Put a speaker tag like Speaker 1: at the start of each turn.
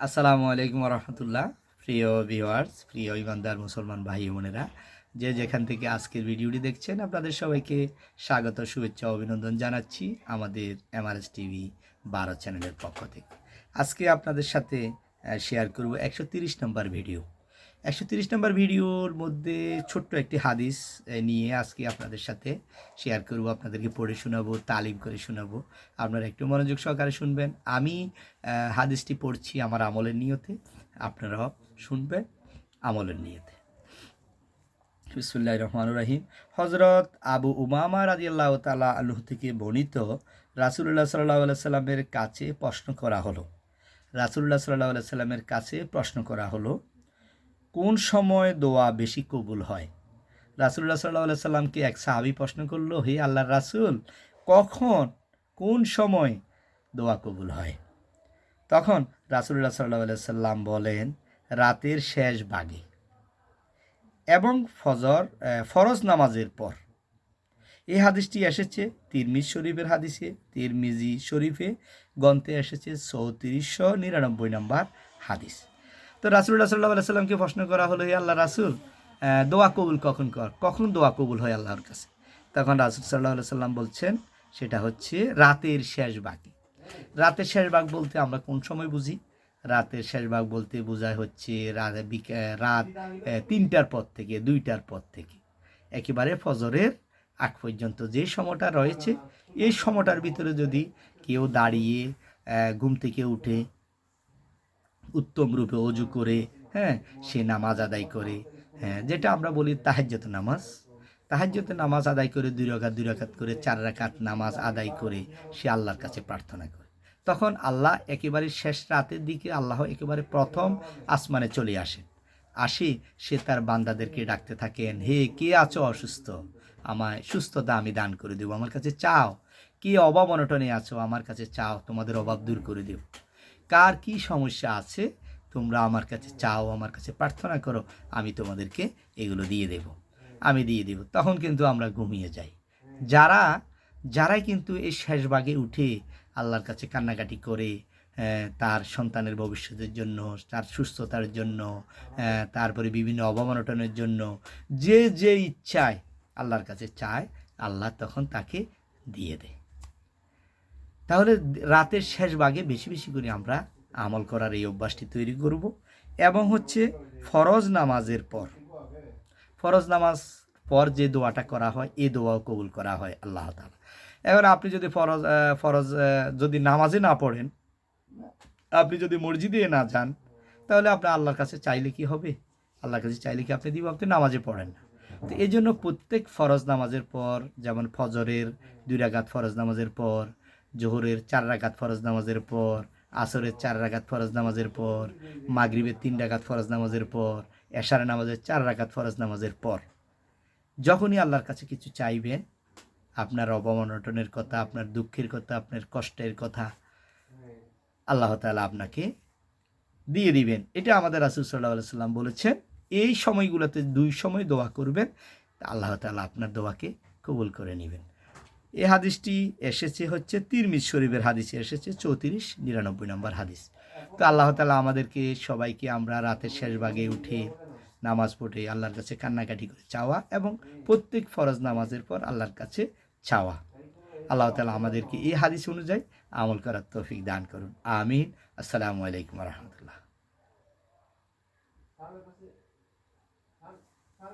Speaker 1: আসসালামু আলাইকুম রহমতুল্লাহ প্রিয় ভিওয়ার্স প্রিয় ইমানদার মুসলমান ভাই বোনেরা, যে যেখান থেকে আজকের ভিডিওটি দেখছেন, আপনাদের সবাইকে স্বাগত, শুভেচ্ছা, অভিনন্দন জানাচ্ছি আমাদের এমআরএস টিভি বারো চ্যানেলের পক্ষ থেকে। আজকে আপনাদের সাথে শেয়ার করব একশো তিরিশ নম্বর ভিডিও একশো তিরিশ নম্বর ভিডিওর মধ্যে ছোট্ট একটি হাদিস নিয়ে আজকে আপনাদের সাথে শেয়ার করব, আপনাদেরকে পড়ে শোনাবো, তালিম করে শোনাবো। আপনারা একটু মনোযোগ সহকারে শুনবেন। আমি হাদিসটি পড়ছি আমার আমলের নিয়তে, আপনারাও শুনবেন আমলের নিয়তে। বিসমুল্লাহ রহমান রাহিম। হজরত আবু উমামা রাজি আল্লাহ তালা আল্লাহ থেকে বর্ণিত রাসুল্লাহ সাল্লাহ সাল্লামের কাছে প্রশ্ন করা হলো। রাসুল্লাহ সাল্লাহ সাল্লামের কাছে প্রশ্ন করা হলো কোন সময় দোয়া বেশি কবুল হয়? রাসুল্লাহ সাল্লাহ সাল্লামকে এক সাহাবি প্রশ্ন করল, হে আল্লাহর রাসুল, কখন, কোন সময় দোয়া কবুল হয়? তখন রাসুল্লাহ সাল্লাহ সাল্লাম বলেন, রাতের শেষ ভাগে এবং ফজর ফরজ নামাজের পর। এই হাদিসটি এসেছে তিরমিজ শরীফের হাদিসে, তিরমিজি শরীফে গন্তে এসেছে চৌত্রিশশো নিরানব্বই নম্বর হাদিস। তো রাসুল্লাহ সাল্লাহ সাল্লামকে প্রশ্ন করা হলো, হে আল্লাহ রাসুল দোয়া কবুল কখন কর? কখন দোয়া কবুল হয় আল্লাহর কাছে? তখন রাসুল সাল্লাহ সাল্লাম বলছেন, সেটা হচ্ছে রাতের শেষ বাকি রাতের শেষ ভাগ বলতে আমরা কোন সময় বুঝি? রাতের শেষ ভাগ বলতে বোঝায় হচ্ছে রাত রাত তিনটার পর থেকে, দুইটার পর থেকে। একেবারে ফজরের আগ পর্যন্ত যে সময়টা রয়েছে, এই সময়টার ভিতরে যদি কেউ দাঁড়িয়ে ঘুম থেকে উঠে উত্তম রূপে অজু করে হ্যাঁ সে নামাজ আদায় করে হ্যাঁ যেটা আমরা বলি তাহাজ্যত নামাজ। তাহাজ্যত নামাজ আদায় করে দুই রাকাত দুই রাকাত করে চার রাকাত নামাজ আদায় করে সে আল্লাহর কাছে প্রার্থনা করে। তখন আল্লাহ একেবারে শেষ রাতের দিকে আল্লাহ একেবারে প্রথম আসমানে চলে আসেন। আসি সে তার বান্দাদেরকে ডাকতে থাকেন, হে, কে আছো অসুস্থ? আমায় সুস্থতা আমি দান করে দেবো আমার কাছে চাও। কে অভাব অনটনে আছো, আমার কাছে চাও, তোমাদের অভাব দূর করে দেব কার কি সমস্যা আছে, তোমরা আমার কাছে চাও, আমার কাছে প্রার্থনা করো, আমি তোমাদেরকে এগুলো দিয়ে দেব। আমি দিয়ে দেব। তখন কিন্তু আমরা ঘুমিয়ে যাই। যারা, যারাই কিন্তু এই শেষ ভাগে উঠে আল্লাহর কাছে কান্নাকাটি করে তার সন্তানের ভবিষ্যতের জন্য, তার সুস্থতার জন্য তারপরে বিভিন্ন অবমানটনের জন্য, যে যে ইচ্ছায় আল্লাহর কাছে চায়, আল্লাহ তখন তাকে দিয়ে দেয়। তাহলে রাতের শেষ ভাগে বেশি বেশি করে আমরা আমল করার এই অভ্যাসটি তৈরি করব এবং হচ্ছে ফরজ নামাজের পর। ফরজ নামাজ পর যে দোয়াটা করা হয় এই দোয়াও কবুল করা হয় আল্লাহ তালা এখন আপনি যদি ফরজ ফরজ যদি নামাজে না পড়েন, আপনি যদি মসজিদে না যান, তাহলে আপনি আল্লাহর কাছে চাইলে কি হবে? আল্লাহর কাছে চাইলে কি আপনি দিব? আপনি নামাজে পড়েন না। তো এই জন্য প্রত্যেক ফরজ নামাজের পর, যেমন ফজরের দুই রাকাত ফরজ নামাজের পর জোহরের চার রাকাত ফরজ নামাজের পর, আসরের চার রাকাত ফরজ নামাজের পর, মাগরিবের তিন রাকাত ফরজ নামাজের পর, এশার নামাজের চার রাকাত ফরজ নামাজের পর। যখনই আল্লাহর কাছে কিছু চাইবেন, আপনার অবমানটনের কথা, আপনার দুঃখের কথা, আপনার কষ্টের কথা, আল্লাহ তাআলা আপনাকে দিয়ে দিবেন। এটা আমাদের রাসুল সাল্লাহ সাল্লাম বলেছেন, এই সময়গুলোতে দুই সময় দোয়া করবেন আল্লাহ তাআলা আপনার দোয়াকে কবুল করে নেবেন। এই হাদিসটি এসেছে হচ্ছে তিরমিজ শরীফের হাদিসে এসেছে চৌত্রিশ নিরানব্বই নম্বর হাদিস। তো আল্লাহ তালা আমাদেরকে সবাইকে আমরা রাতের শেষ ভাগে উঠে নামাজ পড়ে আল্লাহর কাছে কান্নাকাটি করে চাওয়া এবং প্রত্যেক ফরজ নামাজের পর আল্লাহর কাছে চাওয়া। আল্লাহ তালা আমাদেরকে এই হাদিস অনুযায়ী আমল করার তৌফিক দান করুন। আমিন। আসসালামু আলাইকুম রহমতুল্লাহ।